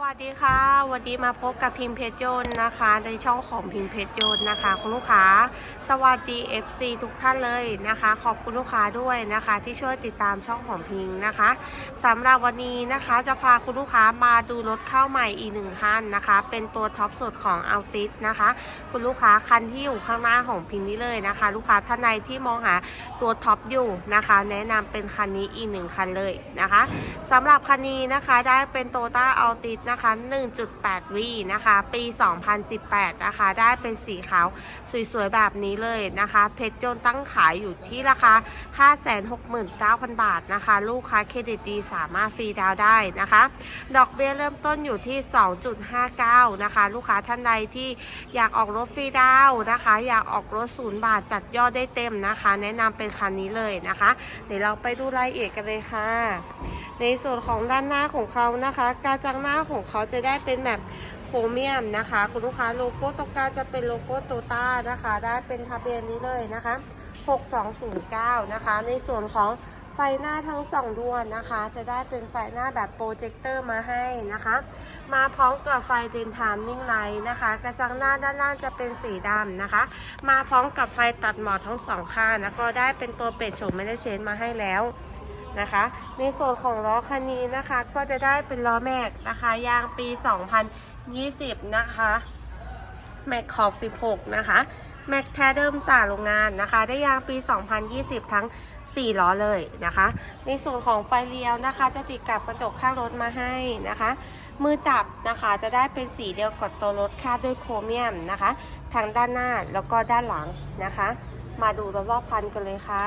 วัสดีค่ะ วันนี้มาพบกับพิมเพชรโยนต์นะคะ ในช่องของพิมเพชรโยนต์นะคะ คุณลูกค้า สวัสดี FC ทุกท่านเลยนะคะ ขอบคุณลูกค้าด้วยนะคะ ที่ช่วยติดตามช่องของพิงนะคะสำหรับวันนี้นะคะจะพาคุณลูกค้ามาดูรถเข้าใหม่อีกหนึ่งคันนะคะ เป็นตัวท็อปสุดของอัลติสนะคะ คุณลูกค้าคันที่อยู่ข้างหน้าของพิงนี้เลยนะคะ ลูกค้าท่านใดที่มองหาตัวท็อปอยู่นะคะ แนะนำเป็นคันนี้อีกหนึ่งคันเลยนะคะสำหรับคันนี้นะคะได้เป็นโตต้าอัลติสนะคะ 1.8 V นะคะ ปี 2018 นะคะ ได้เป็นสีขาวสวยๆ แบบนี้เลยนะคะ เพชรจนตั้งขายอยู่ที่ราคา 569,000 บาทนะคะ ลูกค้าเครดิตดีสามารถฟรีดาวได้นะคะ ดอกเบี้ยเริ่มต้นอยู่ที่ 2.59 นะคะ ลูกค้าท่านใดที่อยากออกรถฟรีดาวนะคะ อยากออกรถศูนย์บาทจัดยอดได้เต็มนะคะ แนะนำเป็นคันนี้เลยนะคะ เดี๋ยวเราไปดูรายละเอียดกันเลยค่ะ ในส่วนของด้านหน้าของเขานะคะ การจังหน้าของเขาจะได้เป็นแบบโครเมียมนะคะ คุณลูกค้าโลโก้ตรงกลางจะเป็นโลโก้โตต้านะคะ ได้เป็นทะเบียนนี้เลยนะคะ 6209 นะคะ ในส่วนของไฟหน้าทั้งสองดวงนะคะ จะได้เป็นไฟหน้าแบบโปรเจคเตอร์มาให้นะคะ มาพร้อมกับไฟเดนทามนิ่งไลท์นะคะ กระจังหน้าด้านล่างจะเป็นสีดำนะคะ มาพร้อมกับไฟตัดหมอกทั้งสองข้างแล้วก็ได้เป็นตัวเป็ดโฉมไม่ได้เชนมาให้แล้ว นะคะ ในส่วนของล้อคันนี้นะคะก็จะได้เป็นล้อแม็กนะคะ ยางปี 2020 นะคะแม็กขอบ 16 นะคะแม็กแท้เดิมจากโรงงานนะคะ ได้ยางปี 2020 ทั้ง 4 ล้อเลยนะคะ ในส่วนของไฟเลี้ยวนะคะ จะติดกับกระจกข้างรถมาให้นะคะ มือจับนะคะจะได้เป็นสีเดียวกับตัวรถคาดด้วยโครเมียมนะคะ ทางด้านหน้าแล้วก็ด้านหลังนะคะ มาดูรอบๆคันกันเลยค่ะ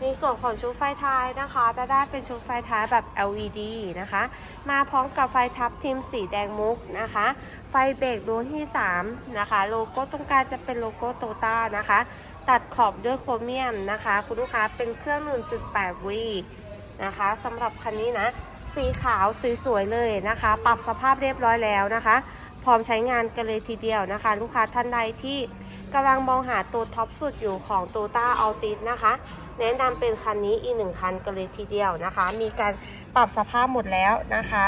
ในส่วนของชุดไฟท้ายนะคะ จะได้เป็นชุดไฟท้ายแบบ LED นะคะ มาพร้อมกับไฟทับทิมสีแดงมุกนะคะ ไฟเบรกดวงที่ 3 นะคะ โลโก้ตรงกลางจะเป็นโลโก้โตต้านะคะ ตัดขอบด้วยโครเมียมนะคะ คุณลูกค้าเป็นเครื่อง 1.8 V นะคะสำหรับคันนี้นะ สีขาวสวยๆเลยนะคะ ปรับสภาพเรียบร้อยแล้วนะคะ พร้อมใช้งานกันเลยทีเดียวนะคะ ลูกค้าท่านใดที่ กำลังมองหาตัวท็อปสุดอยู่ของ t o ต้าอัลติสนะคะ แนะนำเป็นคันนี้อีกหนึ่งคันกันเลยทีเดียวนะคะ มีการปรับสภาพหมดแล้วนะคะ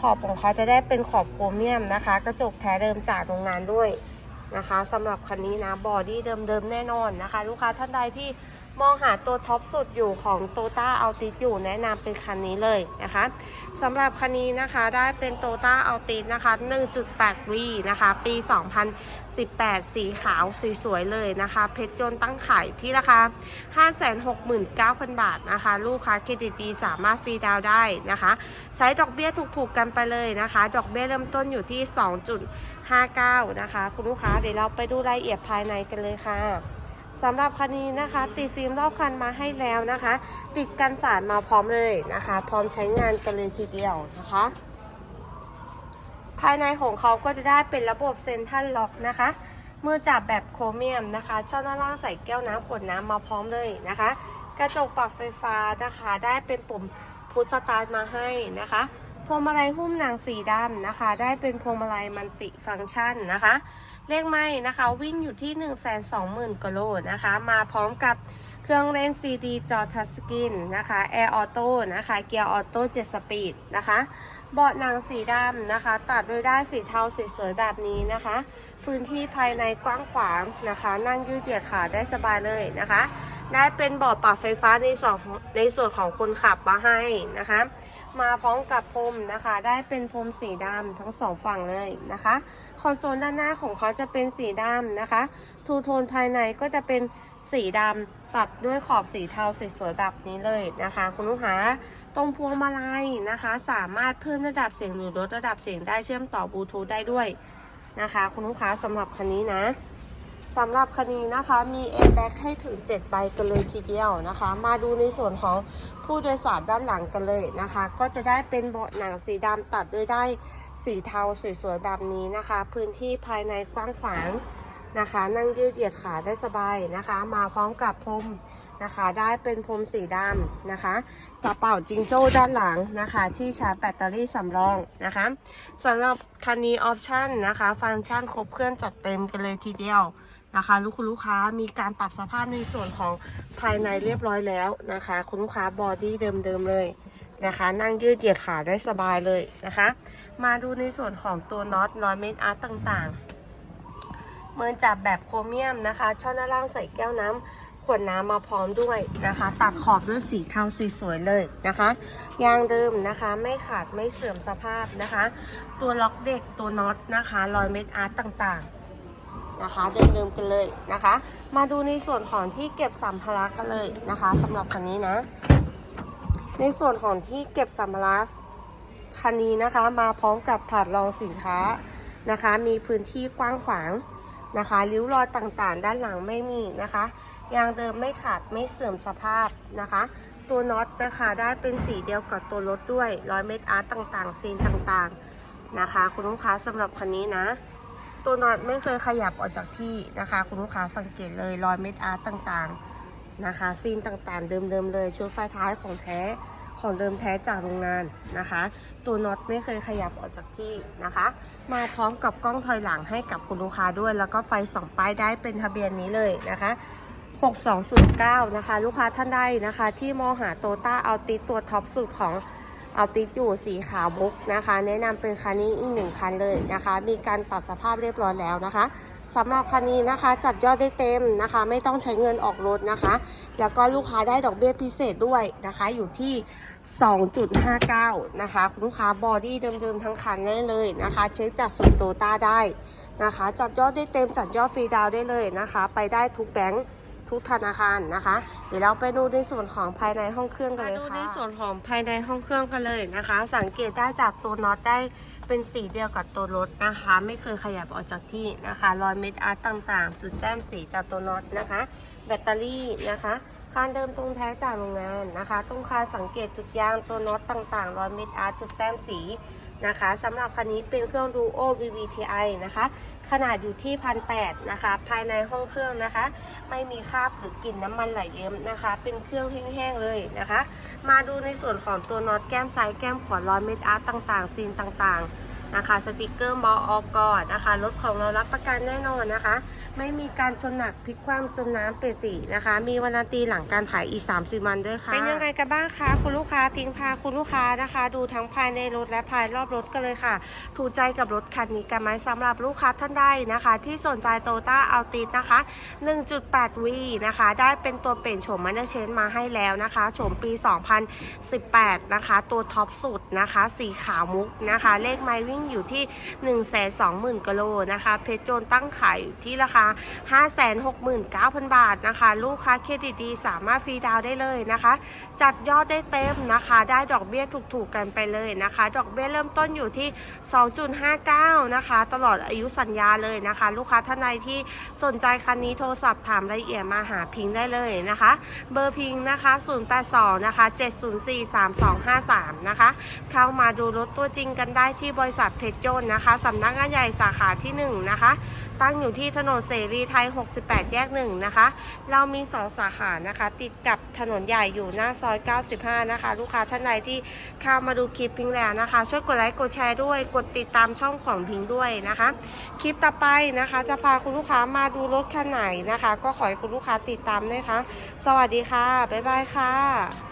ขอบของเขาจะได้เป็นขอบโครเมียมนะคะ กระจกแท้เดิมจากโรงงานด้วยนะคะสำหรับคันนี้นะบอดี้เดิมๆแน่นอนนะคะ ลูกค้าท่านใดที่ มองหาตัวท็อปสุดอยู่ของ t o ต้าอัลติสอยู่แนะนำเป็นคันนี้เลยนะคะสำหรับคันนี้นะคะได้เป็น t o ต้าอัลติสนะคะ 1.8V นะคะ ปี 2018 สีขาวสวยๆเลยนะคะ เพชรจนตั้งขายที่ราคา 569,000 บาทนะคะ ลูกค้าเครดิตดีสามารถฟรีดาวได้นะคะ ใช้ดอกเบี้ยถูกๆกันไปเลยนะคะ ดอกเบี้ยเริ่มต้นอยู่ที่ 2.59 นะคะ คุณลูกค้าเดี๋ยวเราไปดูรายละเอียดภายในกันเลยค่ะ สำหรับคันนี้นะคะ ติดฟิล์มรอบคันมาให้แล้วนะคะ ติดกันสารมาพร้อมเลยนะคะ พร้อมใช้งานกันเลยทีเดียวนะคะ ภายในของเขาก็จะได้เป็นระบบเซนทรัลล็อกนะคะมือจับแบบโครเมียมนะคะ ช่องด้านล่างใส่แก้วน้ำขวดน้ำมาพร้อมเลยนะคะ กระจกปรับไฟฟ้านะคะ ได้เป็นปุ่มพุทสตาร์ทมาให้นะคะพวงมาลัยหุ้มหนังสีดำนะคะ ได้เป็นพวงมาลัยมันติฟังก์ชันนะคะ เลขไม่นะคะ วิ่งอยู่ที่ 1 2 0 0 0 0กิโลนะคะ มาพร้อมกับเครื่องเล่นซีดีจอทัชสกรีนนะคะแอร์ออโต้นะคะ เกียร์ออโต้7สปีดนะคะ เบาะหนังสีดำนะคะ ตัดโดยได้านสีเทาสวยๆแบบนี้นะคะ พื้นที่ภายในกว้างขวางนะคะ นั่งยืดเหยียดขาได้สบายเลยนะคะ ได้เป็นเบาะปรับไฟฟ้าในส่วนของในส่วนของคนขับมาให้นะคะ มาพร้อมกับพรมนะคะ ได้เป็นพรมสีดำทั้งสองฝั่งเลยนะคะ คอนโซลด้านหน้าของเขาจะเป็นสีดำนะคะ ทูโทนภายในก็จะเป็นสีดำตัดด้วยขอบสีเทาสวยๆแบบนี้เลยนะคะ คุณลูกค้าตรงพวงมาลัยนะคะ สามารถเพิ่มระดับเสียงหรือลดระดับเสียงได้เชื่อมต่อบลูทูธได้ด้วยนะคะ คุณลูกค้าสำหรับคันนี้นะ สำหรับคันนี้นะคะมีแอร์แบ็กให้ถึง 7 ใบกันเลยทีเดียวนะคะ มาดูในส่วนของผู้โดยสารด้านหลังกันเลยนะคะ ก็จะได้เป็นเบาะหนังสีดำตัดด้วยได้สีเทาสวยๆแบบนี้นะคะ พื้นที่ภายในกว้างขวางนะคะ นั่งยืดเหยียดขาได้สบายนะคะ มาพร้อมกับพรมนะคะ ได้เป็นพรมสีดำนะคะ กระเป๋าจิงโจ้ด้านหลังนะคะ ที่ชาร์จแบตเตอรี่สำรองนะคะสำหรับคันนี้ออปชั่นนะคะ ฟังก์ชันครบเครื่องจัดเต็มกันเลยทีเดียว นะคะ ลูกคุณลูกค้ามีการปรับสภาพในส่วนของภายในเรียบร้อยแล้วนะคะ คุณลูกค้าบอดี้เดิมๆเลยนะคะ นั่งยืดเหยียดขาได้สบายเลยนะคะ มาดูในส่วนของตัวน็อตร้อยเมตรอาร์ตต่างๆ เมือนจับแบบโครเมียมนะคะ ช่อหน้าล่างใส่แก้วน้ำขวดน้ำมาพร้อมด้วยนะคะ ตัดขอบด้วยสีเทาสีสวยเลยนะคะยางเดิมนะคะไม่ขาดไม่เสื่อมสภาพนะคะ ตัวล็อกเด็กตัวน็อตนะคะรอยเมตรอาร์ตต่างๆ นะคะเดิมๆกันเลยนะคะ มาดูในส่วนของที่เก็บสัมภาระกันเลยนะคะสำหรับคันนี้นะ ในส่วนของที่เก็บสัมภาระคันนี้นะคะ มาพร้อมกับถาดรองสินค้านะคะ มีพื้นที่กว้างขวางนะคะริ้วรอยต่างๆ ด้านหลังไม่มีนะคะยางเดิมไม่ขาดไม่เสื่อมสภาพนะคะ ตัวน็อตนะคะได้เป็นสีเดียวกับตัวรถด้วยร้อยเมตรอาร์ตต่างๆซีนต่างๆนะคะ คุณลูกค้าสำหรับคันนี้นะ ตัวน็อตไม่เคยขยับออกจากที่นะคะ คุณลูกค้าสังเกตเลยรอยเม็ดอาร์ตต่างๆนะคะซีนต่างๆ เดิมๆเลยชุดไฟท้ายของแท้ของเดิมแท้จากโรงงานนะคะ ตัวน็อตไม่เคยขยับออกจากที่นะคะ มาพร้อมกับกล้องถอยหลังให้กับคุณลูกค้าด้วย แล้วก็ไฟส่องป้ายได้เป็นทะเบียนนี้เลยนะคะ6209 นะคะ ลูกค้าท่านใดนะคะ ที่มองหาโตต้าเอาติตัวท็อปสุดของ เอาติดอยู่สีขาวมุกนะคะ แนะนำเป็นคันนี้อีกหนึ่งคันเลยนะคะ มีการปรับสภาพเรียบร้อยแล้วนะคะสำหรับคันนี้นะคะจัดยอดได้เต็มนะคะ ไม่ต้องใช้เงินออกรถนะคะ แล้วก็ลูกค้าได้ดอกเบี้ยพิเศษด้วยนะคะ อยู่ที่ 2.59 นะคะคุณลูกค้าบอดี้เดิมๆทั้งคันได้เลยนะคะ เช็คจากศูนย์โตต้าได้นะคะ จัดยอดได้เต็มจัดยอดฟรีดาวได้เลยนะคะ ไปได้ทุกแบงค์ ทุกธนาคารนะคะ เดี๋ยวเราไปดูในส่วนของภายในห้องเครื่องกันเลยค่ะดูในส่วนของภายในห้องเครื่องกันเลยนะคะ สังเกตได้จากตัวน็อตได้เป็นสีเดียวกับตัวรถนะคะ ไม่เคยขยับออกจากที่นะคะรอยเม็ดอาร์ตต่างๆ จุดแต้มสีจากตัวน็อตนะคะ แบตเตอรี่นะคะคานเดิมตรงแท้จากโรงงานนะคะตรงคานสังเกตจุดยางตัวน็อตต่างๆรอยเม็ดอาร์ตจุดแต้มสี นะคะสำหรับคันนี้เป็นเครื่อง Duo VVTi นะคะ ขนาดอยู่ที่พันแนะคะ ภายในห้องเครื่องนะคะ ไม่มีคราบหรือกลิ่นน้ำมันไหลเยิ้มนะคะ เป็นเครื่องแห้งๆเลยนะคะ มาดูในส่วนของตัวน็อตแก้มซ้ายแก้มขวาร้อยเม็ดอาร์ตต่างๆซีนต่างๆ นะคะสติกเกอร์มออกอนะคะรถของเรารับประกันแน่นอนนะคะ ไม่มีการชนหนักพลิกคว่ำจมน้ำเปรตสีนะคะ มีวันตีหลังการถ่ายอีสามสวันด้วยค่ะเป็นยังไงกันบ้างคะคุณลูกค้าพิงพาคุณลูกค้านะคะ ดูทั้งภายในรถและภายรอบรถกันเลยค่ะ ถูกใจกับรถคันนี้กันไหมสำหรับลูกค้าท่านใดนะคะ ที่สนใจโตต้าอัลติสนะคะ 1.8 V นะคะ ได้เป็นตัวเปลี่ยนโฉมมันเดเชนมาให้แล้วนะคะโฉมปี 2018 นะคะ ตัวท็อปสุดนะคะ สีขาวมุกนะคะ เลขไมล์วิ่งอยู่ที่ 120,000กิโลนะคะ เพชรโจนตั้งขายอยู่ที่ราคา 569,000 บาทนะคะ ลูกค้าเครดิตดีสามารถฟรีดาวได้เลยนะคะ จัดยอดได้เต็มนะคะ ได้ดอกเบี้ยถูกๆกันไปเลยนะคะ ดอกเบี้ยเริ่มต้นอยู่ที่ 2.59 นะคะ ตลอดอายุสัญญาเลยนะคะ ลูกค้าท่านใดที่สนใจคันนี้โทรศัพท์ถามรายละเอียดมาหาพิงได้เลยนะคะ เบอร์พิงนะคะ 082 นะคะ 704 3253 นะคะ เข้ามาดูรถตัวจริงกันได้ที่บริษัทเพชรโจนนะคะสำนักงานใหญ่สาขาที่ 1 นะคะ ตั้งอยู่ที่ถนนเสรีไทย 68 แยก 1 นะคะ เรามี 2 สาขานะคะ ติดกับถนนใหญ่อยู่หน้าซอย 95 นะคะ ลูกค้าท่านใดที่เข้ามาดูคลิปพิงแล้วนะคะ ช่วยกดไลค์กดแชร์ด้วย กดติดตามช่องของพิงด้วยนะคะ คลิปต่อไปนะคะ จะพาคุณลูกค้ามาดูรถคันไหนนะคะ ก็ขอให้คุณลูกค้าติดตามด้วยค่ะ สวัสดีค่ะ บ๊ายบายค่ะ